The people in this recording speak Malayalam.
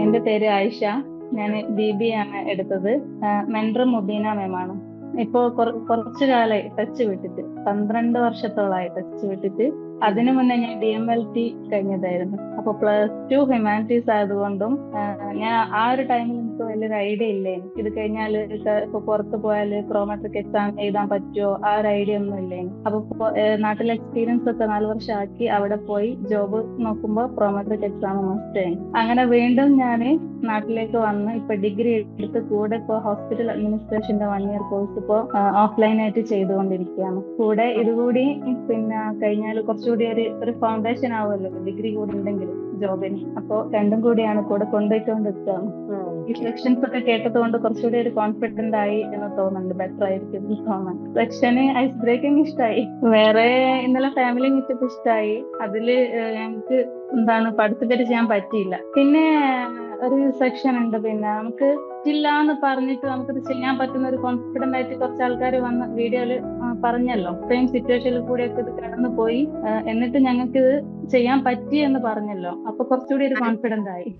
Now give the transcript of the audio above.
എന്റെ പേര് ആയിഷ. ഞാൻ ബി ബി ആണ് എടുത്തത്. മെൻഡർ മുബീന മേമാണ് ഇപ്പോ കുറച്ചു കാലായി ടച്ച് വിട്ടിട്ട്. പന്ത്രണ്ട് വർഷത്തോളമായിട്ട് വിട്ടിട്ട് അതിനു മുന്നേ ഞാൻ ഡി എം എൽ ടി കഴിഞ്ഞതായിരുന്നു. അപ്പൊ പ്ലസ് ടു ഹ്യൂമാനിറ്റീസ് ആയതുകൊണ്ടും ഞാൻ ആ ഒരു ടൈമിൽ എനിക്ക് വലിയൊരു ഐഡിയ ഇല്ലേ? ഇത് കഴിഞ്ഞാൽ ഇപ്പൊ പുറത്ത് പോയാൽ ക്രോമാട്രിക് എക്സാം എഴുതാൻ പറ്റുമോ ആ ഒരു ഐഡിയ ഒന്നും ഇല്ലേ? അപ്പൊ നാട്ടിലെ എക്സ്പീരിയൻസ് ഒക്കെ നാല് വർഷം ആക്കി അവിടെ പോയി ജോബ് നോക്കുമ്പോൾ പ്രോമെട്രിക് എക്സാം മസ്റ്റ് അങ്ങനെ വീണ്ടും ഞാൻ നാട്ടിലേക്ക് വന്ന് ഇപ്പൊ ഡിഗ്രി എടുത്ത് കൂടെ ഇപ്പൊ ഹോസ്പിറ്റൽ അഡ്മിനിസ്ട്രേഷന്റെ വൺ ഇയർ കോഴ്സ് ഇപ്പോ ഓഫ്ലൈൻ ആയിട്ട് ചെയ്തുകൊണ്ടിരിക്കുകയാണ്. കൂടെ ഇതുകൂടി പിന്നെ കഴിഞ്ഞാൽ കുറച്ചുകൂടി ഒരു ഒരു ഫൗണ്ടേഷൻ ആവുമല്ലോ ഡിഗ്രി കൂടെ ഉണ്ടെങ്കിൽ ജോബിന് അപ്പോ രണ്ടും കൂടിയാണ് കൂടെ കൊണ്ടുപോയിക്കൊണ്ടിരിക്കുകയാണ് ഈ സെക്ഷൻസ് ഒക്കെ കേട്ടതുകൊണ്ട് കുറച്ചുകൂടി ഒരു കോൺഫിഡന്റ് ആയി എന്ന് തോന്നുന്നുണ്ട്. ബെറ്റർ ആയിരിക്കും എന്ന് തോന്നുന്നു സെക്ഷന് ഐസ് ബ്രേക്കിംഗ് ഇഷ്ടമായി വേറെ ഇന്നലെ ഫാമിലി മീറ്റപ്പ് ഇഷ്ടമായി അതിൽ ഞങ്ങൾക്ക് എന്താണ് പഠിത്തത്തിൽ ചെയ്യാൻ പറ്റിയില്ല. പിന്നെ ഒരു സെക്ഷൻ ഉണ്ട് പിന്നെ നമുക്ക് ഇല്ല എന്ന് പറഞ്ഞിട്ട് നമുക്കത് ചെയ്യാൻ പറ്റുന്ന ഒരു കോൺഫിഡന്റ് ആയിട്ട് കുറച്ച് ആൾക്കാർ വന്ന് വീഡിയോയിൽ പറഞ്ഞല്ലോ. ഇത്രയും സിറ്റുവേഷനിൽ കൂടിയൊക്കെ ഇത് കടന്നു പോയി. എന്നിട്ട് ഞങ്ങൾക്ക് ഇത് ചെയ്യാൻ പറ്റി എന്ന് പറഞ്ഞല്ലോ. അപ്പൊ കുറച്ചുകൂടി ഒരു കോൺഫിഡന്റ് ആയി.